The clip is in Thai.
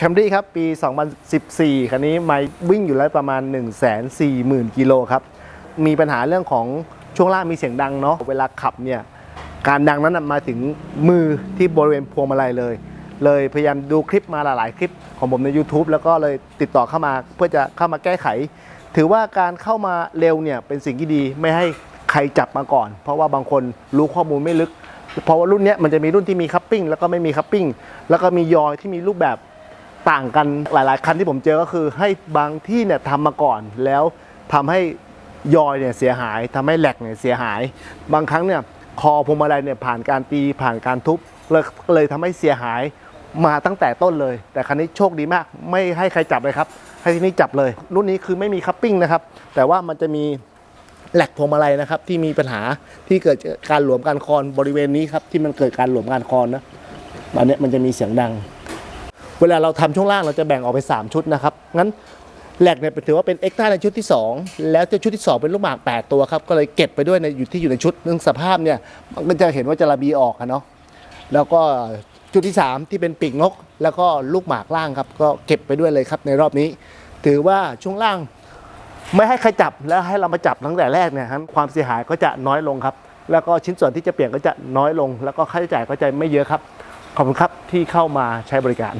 แคมรี่ครับ ปี 2014 คันนี้ไม่วิ่งอยู่แล้วประมาณ 1 4 0 0 0 0 กิโลครับ มีปัญหาเรื่องของช่วงล่างมีเสียงดังเนาะเวลาขับเนี่ยการดังนั้นมาถึงมือที่บริเวณพวงมาลัยเลย เลยพยายามดูคลิปมาหลายๆ คลิปของผมใน YouTube แล้วก็เลยติดต่อเข้ามาเพื่อจะเข้ามาแก้ไข ถือว่าการเข้ามาเร็วเนี่ยเป็นสิ่งที่ดีไม่ให้ใครจับมาก่อน เพราะว่าบางคนรู้ข้อมูลไม่ลึก เพราะว่ารุ่นเนี้ยมันจะมีรุ่นที่มีคัพปิ้งแล้วก็ไม่มีคัพปิ้งแล้วก็มียอยที่มีรูปแบบ ต่างกันหลาย ๆ คันที่ผมเจอก็คือให้บางที่เนี่ยทำมาก่อนแล้วทำให้ยอยเนี่ยเสียหายทำให้แหลกเนี่ยเสียหาย บางครั้งเนี่ยคอพวงมาลัยเนี่ยผ่านการตีผ่านการทุบเลยเลยทำให้เสียหายมาตั้งแต่ต้นเลย แต่คันนี้โชคดีมาก ไม่ให้ใครจับเลยครับ ให้ที่นี่จับเลย รุ่นนี้คือไม่มีคัพปิ้งนะครับ แต่ว่ามันจะมีแหลกพวงมาลัยนะครับที่มีปัญหาที่เกิดจากการหลวมการคอนบริเวณนี้ครับที่มันเกิดการหลวมการคอนนะตอนนี้มันจะมีเสียงดัง เวลาเราทำช่วงล่างเราจะแบ่งออกไป 3 ชุดนะครับ งั้นแหลกเนี่ยถือว่าเป็นเอ็กซ์ต้าในชุดที่ 2 แล้วจะชุดที่ 2 เป็นลูกหมาก 8 ตัวครับ ก็เลยเก็บไปด้วยในอยู่ที่อยู่ในชุดเรื่องสภาพเนี่ยมันก็จะเห็นว่าจะระบีออกอะเนาะแล้วก็ชุดที่ 3 ที่เป็นปีกนก แล้วก็ลูกหมากล่างครับ ก็เก็บไปด้วยเลยครับในรอบนี้ ถือว่าช่วงล่างไม่ให้ใครจับแล้วให้เรามาจับตั้งแต่แรกเนี่ยครับความเสียหายก็จะน้อยลงครับ แล้วก็ชิ้นส่วนที่จะเปลี่ยนก็จะน้อยลง แล้วก็ค่าใช้จ่ายก็จะไม่เยอะครับขอบคุณครับที่เข้ามาใช้บริการ